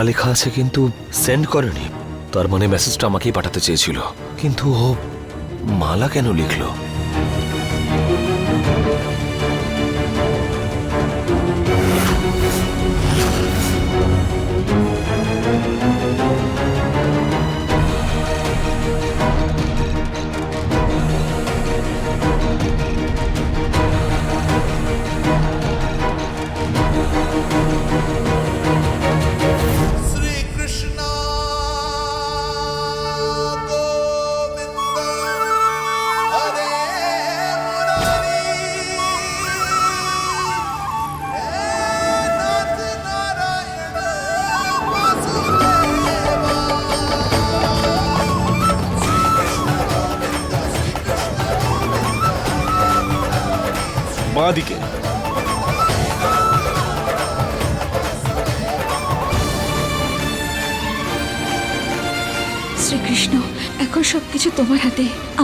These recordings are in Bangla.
মালা লেখা আছে কিন্তু সেন্ড করেনি। তার মানে মেসেজটা আমাকেই পাঠাতে চেয়েছিল। কিন্তু ও মালা কেন লিখলো?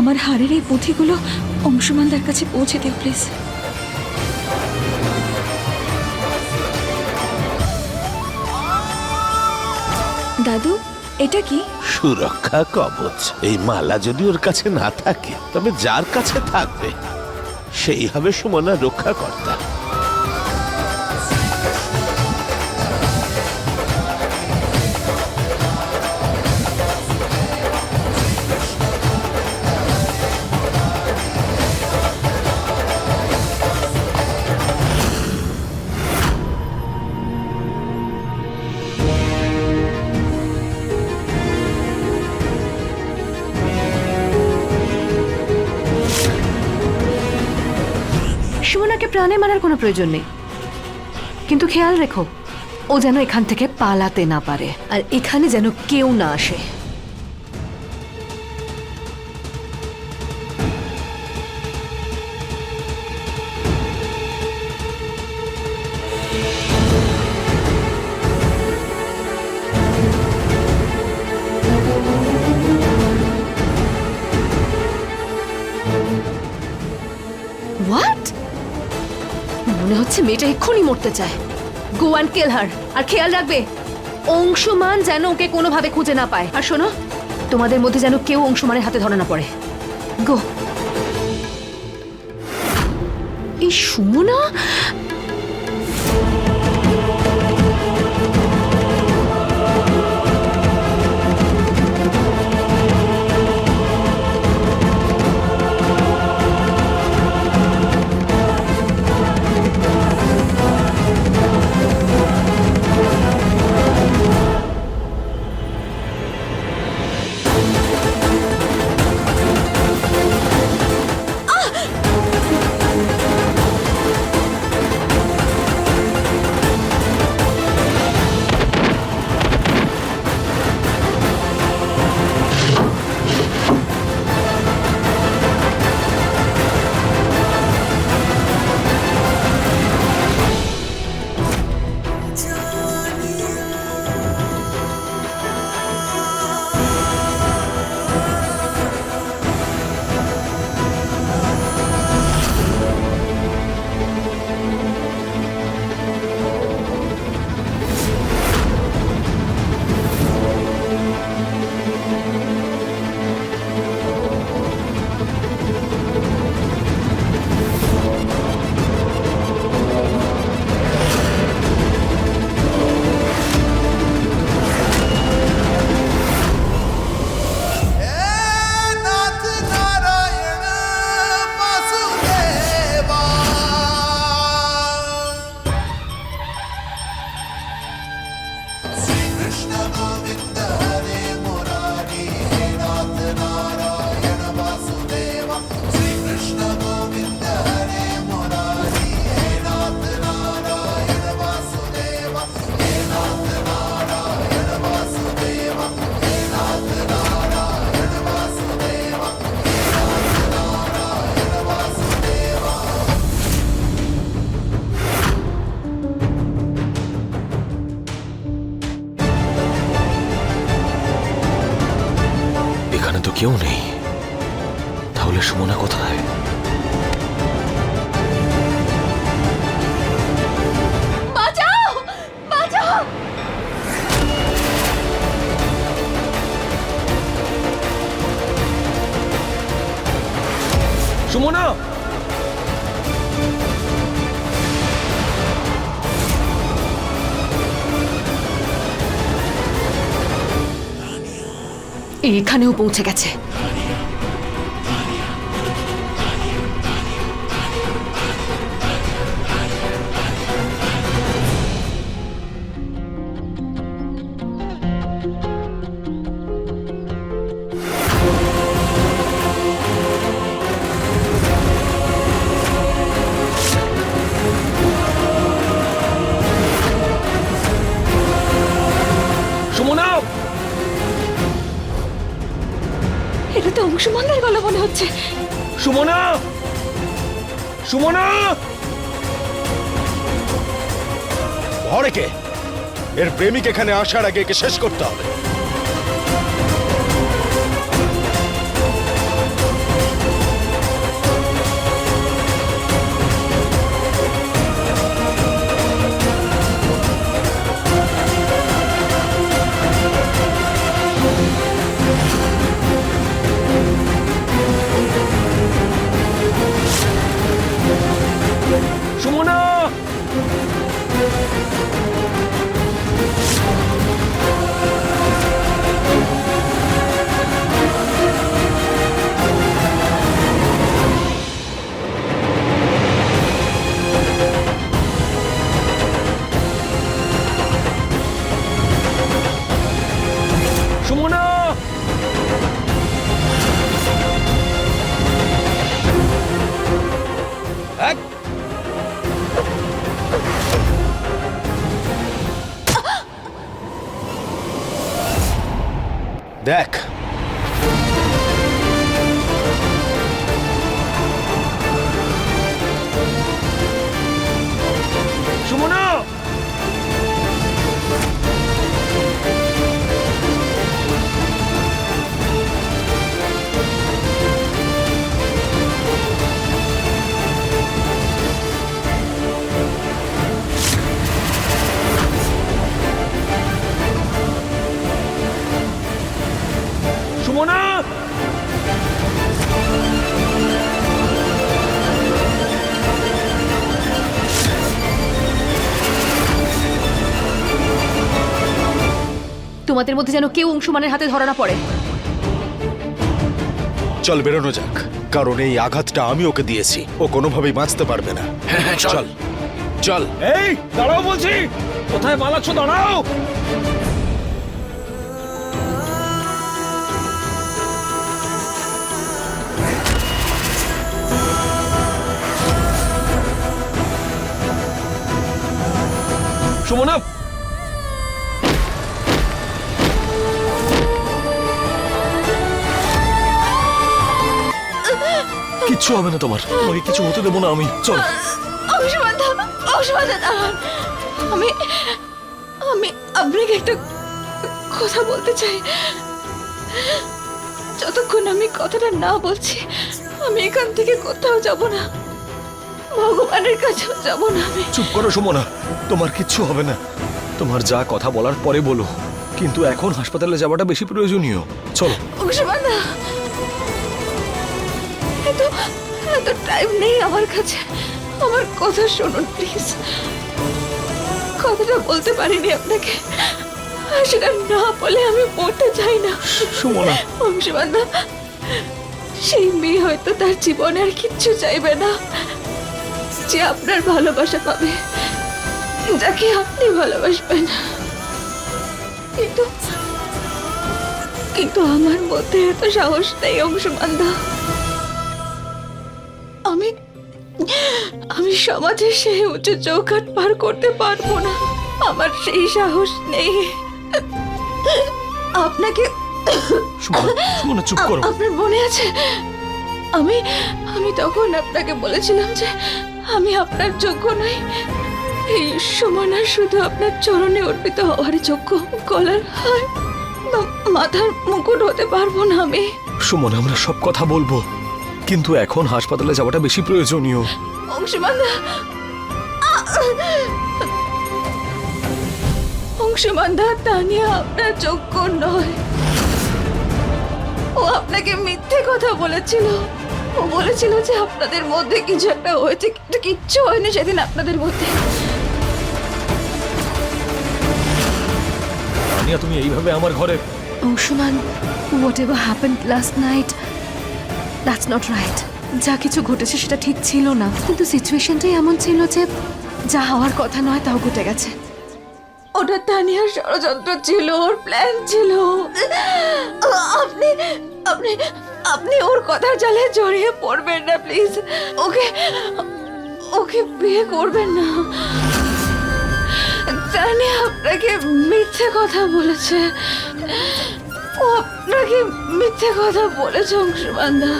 আমার হারের এই পুঁথিগুলো অংশমানদার কাছে পৌঁছে দিও, প্লিজ। দাদু, এটা কি? সুরক্ষা কবচ। এই মালা যদি ওর কাছে না থাকে, তবে যার কাছে থাকবে, সেই হবে সুমনা রক্ষাকর্তা। সুমনাকে প্রাণে মারার কোনো প্রয়োজন নেই। কিন্তু খেয়াল রেখো, ও যেন এখান থেকে পালাতে না পারে, আর এখানে যেন কেউ না আসে। হচ্ছে মেয়েটা এক্ষুনি মরতে চায়। গো অ্যান্ড কেলহার, আর খেয়াল রাখবে, অংশমান যেন ওকে কোনোভাবে খুঁজে না পায়। আর শোনো, তোমাদের মধ্যে যেন কেউ অংশমানের হাতে ধরা না পড়ে। গো। এই সুমনা? কেউ নেই। তাহলে সুমনা কোথায়? এখানেও পৌঁছে গেছে। সুমনা! ঘরে কে? এর প্রেমিক এখানে আসার আগে একে শেষ করতে হবে। তোমাদের মধ্যে যেন কেউ অংশুমানের হাতে ধরা না পড়ে। চল বেরোনো যাক কারণ এই আঘাতটা আমি ওকে দিয়েছি। ও কোনোভাবেই বাঁচতে পারবে না। হ্যাঁ, চল। চল। চল। এই দাঁড়াও বলছি। কোথায় পালাচ্ছ? দাঁড়াও। সুমনা কিচ্ছু হবে না তোমার। তোমাকে কিছু হতে দেবো না আমি। চল। আমি আমি আপনাকে একটা কথা বলতে চাই। যতক্ষণ আমি কথাটা না বলছি আমি এখান থেকে কোথাও যাব না। ভগবানের কাছেও যাব না আমি। চুপ করো সুমনা তোমার কিচ্ছু হবে না। তোমার যা কথা বলার পরে বলো। কিন্তু এখন হাসপাতালে যাওয়াটা বেশি প্রয়োজনীয়। চলো। এত এত টাইম নেই আমার কাছে। আমার কথা শুনুন প্লিজ কথাটা বলতে পারিনি আপনাকে। সেটা না বলে আমি মরতে চাই না। সুমনা। অংশুমান সেই মেয়ে হয়তো তার জীবনে আর কিচ্ছু চাইবে না। যে আপনার ভালোবাসা পাবে যাকে আপনি ভালোবাসবেন। কিন্তু কিন্তু আমার মধ্যে এত সাহস নেই অংশুমান দা আমি আমি সমাজের সেই উঁচু চৌকাট পার করতে পারব না। আমার সেই সাহস নেই। আপনাকে সুমনা সুমনা চুপ করো। আপনার মনে আছে? আমি আমি তখন আপনাকে বলেছিলাম যে আমি আপনার যোগ্য নই। এই সমানার শুধু আপনার চরণে অর্পিত হওয়ার যোগ্য গলার হার বা মাথার মুকুট হতে পারব না আমি। সুমনা আমরা সব কথা বলব। কিন্তু এখন হাসপাতালে যাওয়াটা বেশি প্রয়োজনীয়। অংশুমান অংশুমান দা তানিয়া আপনার যোগ্য নয়। ও আপনাকে মিথ্যে কথা বলেছিল। ও বলেছিল যে আপনাদের মধ্যে কিছু একটা হয়েছে কিন্তু কিচ্ছু হয়নি সেদিন আপনাদের মধ্যে। তানিয়া তুমি এইভাবে আমার ঘরে Anshuman whatever happened last night that's not right যা কিছু ঘটেছে সেটা ঠিক ছিল না। কিন্তু সিচুয়েশনটাই এমন ছিল যে, যা হওয়ার কথা নয় তাও ঘটে গেছে। ওটা তানিয়ার ষড়যন্ত্র ছিল, ওর প্ল্যান ছিল। আপনি আপনি আপনি ওর কথা জালে জড়িয়ে পড়বেন না প্লিজ ওকে ওকে বিয়ে করবেন না। তানিয়া আপনাকে মিথ্যে কথা বলেছে। ও আপনাকে মিথ্যে কথা বলেছে অংশুমানদা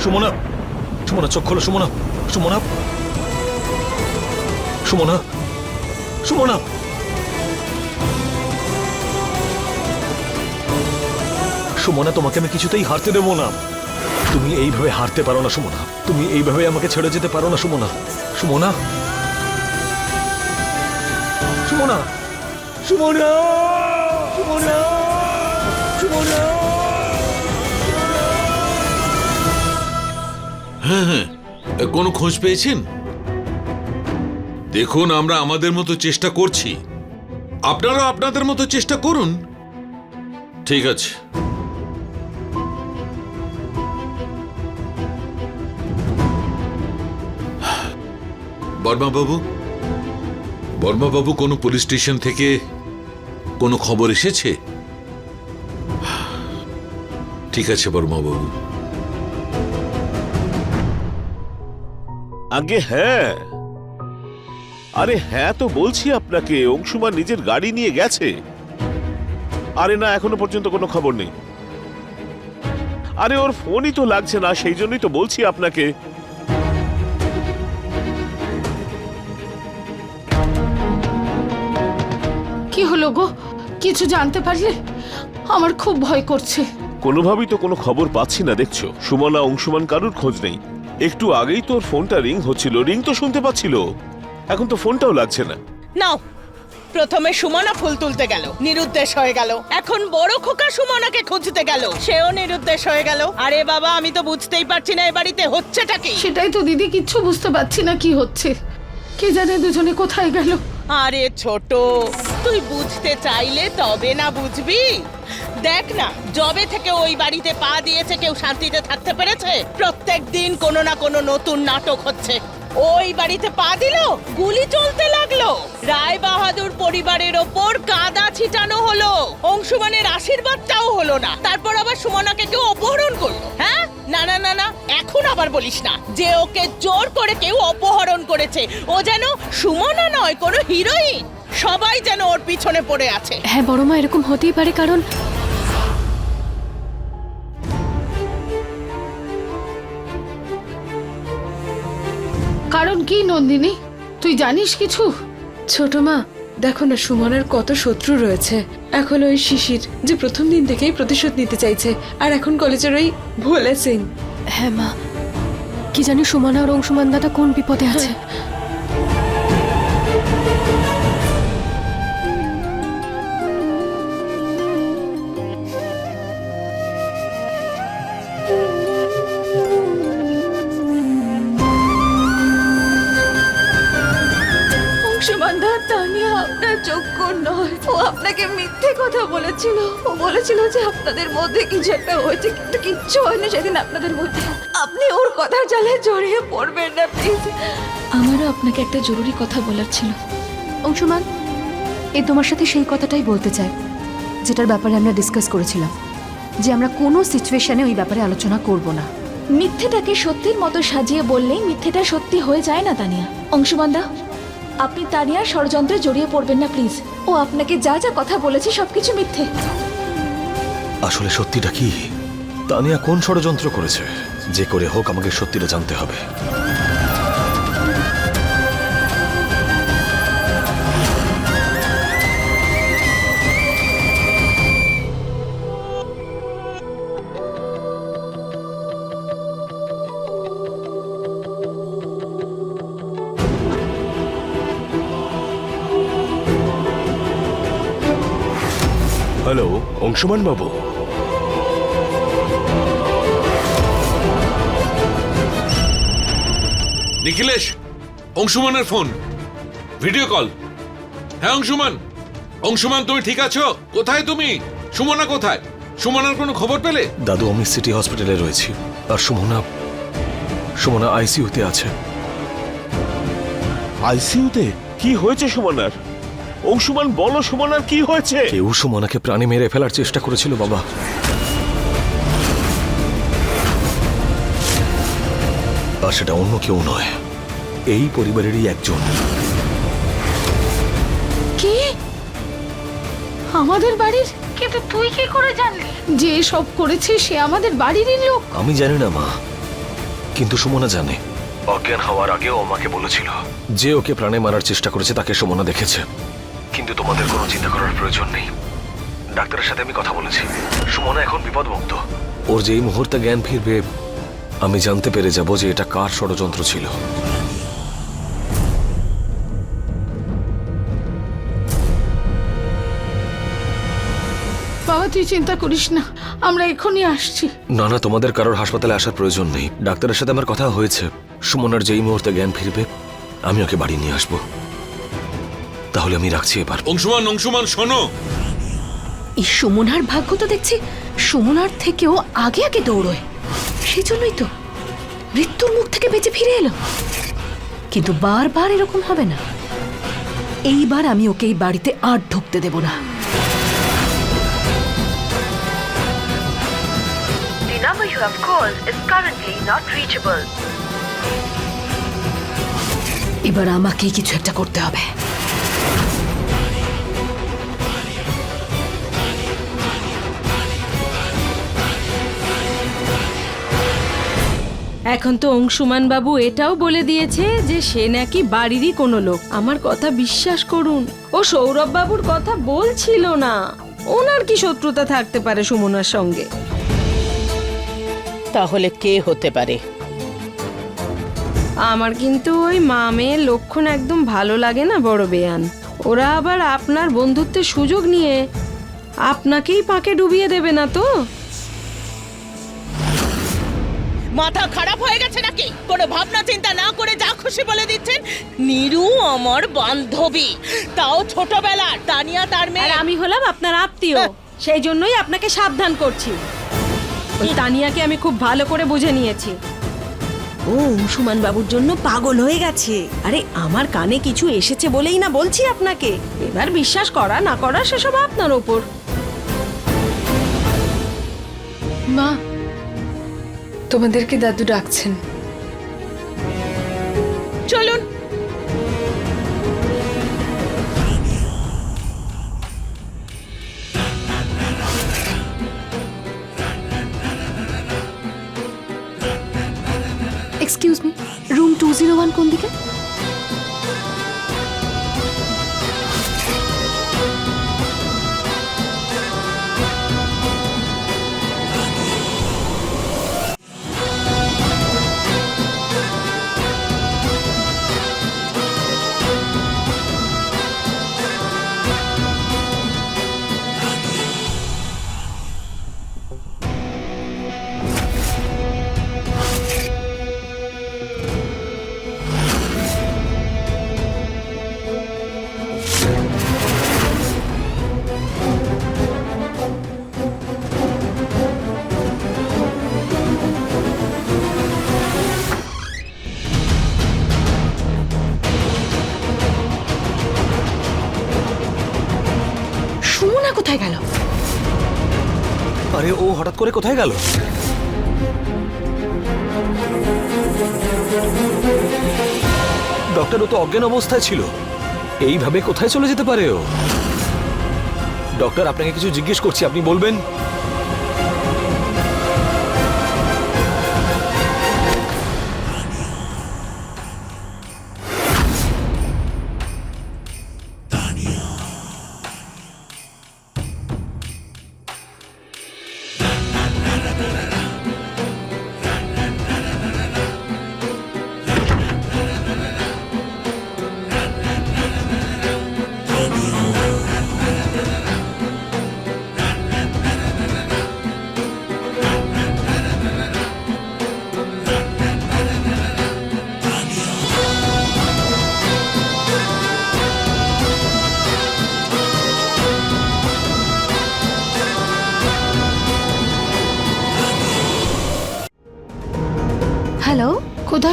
সুমনা সুমনা, চোখ খোলো, সুমনা সুমনা। সুমনা সুমনা। সুমনা, তোমাকে আমি কিছুতেই হারতে দেবো না। তুমি এইভাবে হারতে পারো না, সুমনা। তুমি এইভাবে আমাকে ছেড়ে যেতে পারো না, সুমনা। সুমনা। সুমনা। সুমনা হ্যাঁ হ্যাঁ। কোনো খোঁজ পেয়েছেন? দেখুন, আমরা আমাদের মতো চেষ্টা করছি। আপনারা আপনাদের মতো চেষ্টা করুন। ঠিক আছে। বর্মা বাবু বর্মা বাবু কোনো পুলিশ স্টেশন থেকে কোনো খবর এসেছে? ঠিক আছে বর্মা বাবু আগে হ্যাঁ। আরে হ্যাঁ তো বলছি আপনাকে অংশুমান নিজের গাড়ি নিয়ে গেছে। আরে না এখনও পর্যন্ত কোনো খবর নেই। আরে ওর ফোনই তো লাগছে না সেই জন্যই তো বলছি আপনাকে। কি হলো গো? কিছু জানতে পারলে আমার খুব ভয় করছে। কোনোভাবেই তো কোনো খবর পাচ্ছি না দেখছ? সুমনা অংশুমান কারুর খোঁজ নেই। একটু আগেই তোর ফোনটা রিং হচ্ছিল রিং তো শুনতে পাচ্ছিল। এখন তো ফোনটাও লাগছে না। নাও প্রথমে সুমনা ফুল তুলতে গেল নিরুদ্দেশ হয়ে গেল। এখন বড় খোকা সুমনাকে খুঁজতে গেল। সেও নিরুদ্দেশ হয়ে গেল। আরে বাবা আমি তো বুঝতেই পারছি না এ বাড়িতে হচ্ছেটা কি। সেটাই তো দিদি কিচ্ছু বুঝতে পারছি না কি হচ্ছে। কে জানে দুজনে কোথায় গেল। আরে ছোট তুই বুঝতে চাইলে তবে না বুঝবি। দেখ না জবে থেকে ওই বাড়িতে পা দিয়েছে কেউ শান্তিতে থাকতে পেরেছে? প্রত্যেক দিন কোনো না কোনো নতুন নাটক হচ্ছে। ওই বাড়িতে পা দিল, গুলি চলতে লাগল। রায় বাহাদুর পরিবারের ওপর কাদা ছিটানো হলো। অংশুমানের আশীর্বাদটাও হলো না। তারপর আবার সুমনাকে কেউ অপহরণ করল। হ্যাঁ? না না না না, এখন আবার বলিস না। যে ওকে জোর করে কেউ অপহরণ করেছে, ও যেন সুমনা নয়, কোনো হিরোইন। সবাই যেন ওর পিছনে পড়ে আছে। হ্যাঁ বড় মা এরকম হতেই পারে কারণ কারণ কি নন্দিনী? তুই জানিস কিছু? ছোট মা দেখো না সুমনের কত শত্রু রয়েছে। এখন ওই শিশির যে প্রথম দিন থেকেই প্রতিশোধ নিতে চাইছে আর এখন কলেজের ওই ভোলে সিং। হ্যাঁ মা। কি জানি সুমনা আর অংশুমান দাদা কোন বিপদে আছে। তানিয়া, আপনার যোগ্য নয়। ও আপনাকে মিথ্যে কথা বলেছিল। ও বলেছিল যে আপনাদের মধ্যে কিছু একটা হয়েছে, কিন্তু কিচ্ছু হয়নি সেদিন আপনাদের মধ্যে। আপনি ওর কথার জালে জড়িয়ে পড়বেন না প্লিজ আমারও আপনাকে একটা জরুরি কথা বলার ছিল। অংশুমান, এ তোমার সাথে সেই কথাটাই বলতে চাই, যেটার ব্যাপারে আমরা ডিসকাস করেছিলাম, যে আমরা কোনো সিচুয়েশনে ওই ব্যাপারে আলোচনা করব না। মিথ্যেটাকে সত্যির মতো সাজিয়ে বললেই মিথ্যেটা সত্যি হয়ে যায় না, তানিয়া। অংশুমানদা আপনি তানিয়ার ষড়যন্ত্রে জড়িয়ে পড়বেন না, প্লিজ। ও আপনাকে যা যা কথা বলেছে, সবকিছু মিথ্যে। আসলে সত্যিটা কি? তানিয়া কোন ষড়যন্ত্র করেছে? যে করে হোক আমাকে সত্যিটা জানতে হবে। হ্যালো অংশমান বাবু নিখিলেশ অংশুমানের ফোন। Video call. হ্যাঁ অংশুমান। অংশুমান তুমি ঠিক আছো? কোথায় তুমি? সুমনা কোথায়? সুমনার কোনো খবর পেলে? দাদু আমি সিটি হসপিটালে রয়েছি। আর সুমনা সুমনা আইসিউতে আছে। আইসিউতে কি হয়েছে সুমনার? অংশুমান বলো সুমনার কি হয়েছে? কেউ সুমনাকে প্রাণে মেরে ফেলার চেষ্টা করেছিল বাবা। আর সেটা অন্য কেউ নয় এই পরিবারেরই একজন। কি? আমাদের বাড়ির? কিন্তু তুই কি করে জানলি? যে সব করেছে সে আমাদের বাড়িরই লোক। আমি জানি না মা কিন্তু সুমনা জানে। অজ্ঞান হওয়ার আগেও আমাকে বলেছিল যে ওকে প্রাণে মারার চেষ্টা করেছে তাকে সুমনা দেখেছে। কিন্তু তোমাদের কোনো চিন্তা করার প্রয়োজন নেই। ডাক্তারের সাথে আমি কথা বলেছি। সুমনা এখন বিপদমুক্ত। ওর যেই মুহূর্তে জ্ঞান ফিরবে আমি জানতে পেরে যাব যে এটা কার ষড়যন্ত্র ছিল। বাবা তুই চিন্তা করিস না। আমরা এখনই আসছি। না না তোমাদের কারোর হাসপাতালে আসার প্রয়োজন নেই। ডাক্তারের সাথে আমার কথা হয়েছে। সুমনার যেই মুহূর্তে জ্ঞান ফিরবে আমি ওকে বাড়ি নিয়ে আসব। তাহলে আমি রাখছি এবার। অংশুমান অংশুমান শোনো। এই সুমনার ভাগ্য তো দেখছি সুমনার থেকেও আগে আগে দৌড়োয়। সেই জন্যই তো মৃত্যুর মুখ থেকে বেঁচে ফিরে এলো। কিন্তু বারবার এরকম হবে না। এইবার আমি ওকে এই বাড়িতে আর ঢুকতে দেব না। The number you have called is currently not reachable. এবার আমাকেই কিছু একটা করতে হবে। এখন তো অংশুমান বাবু এটাও বলে দিয়েছে যে সে নাকি বাড়িরই কোনো লোক। আমার কথা বিশ্বাস করুন। ও সৌরভ বাবুর কথা বলছিল না। ওনার কি শত্রুতা থাকতে পারে সুমনার সঙ্গে? তাহলে কে হতে পারে? আমার কিন্তু ওই মা মেয়ের লক্ষণ একদম ভালো লাগে না বড় বেয়ান। ওরা আবার আপনার বন্ধুত্বের সুযোগ নিয়ে আপনাকেই পাকে ডুবিয়ে দেবে না তো? মাথা খারাপ হয়ে গেছে নাকি? কোনো ভাবনা চিন্তা না করে যা খুশি বলে দিচ্ছেন? নিরু আমার বান্ধবী। তাও ছোটবেলার। তানিয়া তার আর মেয়ে আমি হলাম আপনার আত্মীয়। সেই জন্যই আপনাকে সাবধান করছি। ওই তানিয়াকে আমি খুব ভালো করে বুঝে নিয়েছি। ও অংশুমান বাবুর জন্য পাগল হয়ে গেছে। আরে আমার কানে কিছু এসেছে বলেই না বলছি আপনাকে। এবার বিশ্বাস করা না করা সেসব আপনার ওপর। মা তোমাদেরকে দাদু ডাকছেন। চলুন। Excuse me room two zero one কোন দিকে? করে কোথায় গেল? ডক্টর ও তো অজ্ঞান অবস্থায় ছিল। এইভাবে কোথায় চলে যেতে পারে ও? ডক্টর আপনাকে কিছু জিজ্ঞেস করছি, আপনি বলবেন?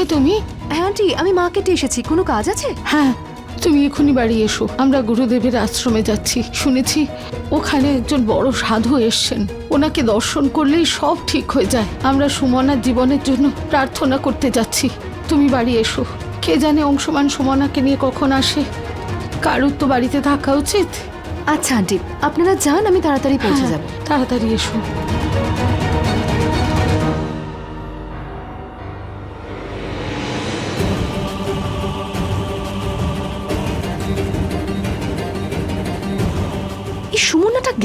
তুমি? হ্যাঁ আন্টি আমি মার্কেটে এসেছি। কোনো কাজ আছে? হ্যাঁ তুমি এখনই বাড়ি এসো। আমরা গুরুদেবের আশ্রমে যাচ্ছি। শুনেছি ওখানে একজন বড় সাধু এসছেন। ওনাকে দর্শন করলেই সব ঠিক হয়ে যায়। আমরা সুমনার জীবনের জন্য প্রার্থনা করতে যাচ্ছি। তুমি বাড়ি এসো। কে জানে অংশমান সুমনাকে নিয়ে কখন আসে? কারুর তো বাড়িতে থাকা উচিত? আচ্ছা আন্টি। আপনারা যান আমি তাড়াতাড়ি পৌঁছে হ্যাঁ, যাব। তাড়াতাড়ি এসো।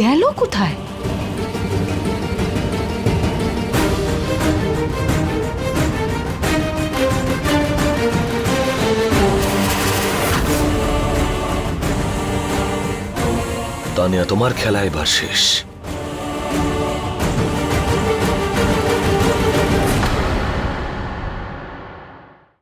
গেল কোথায়? তানিয়া তোমার খেলা এবার শেষ।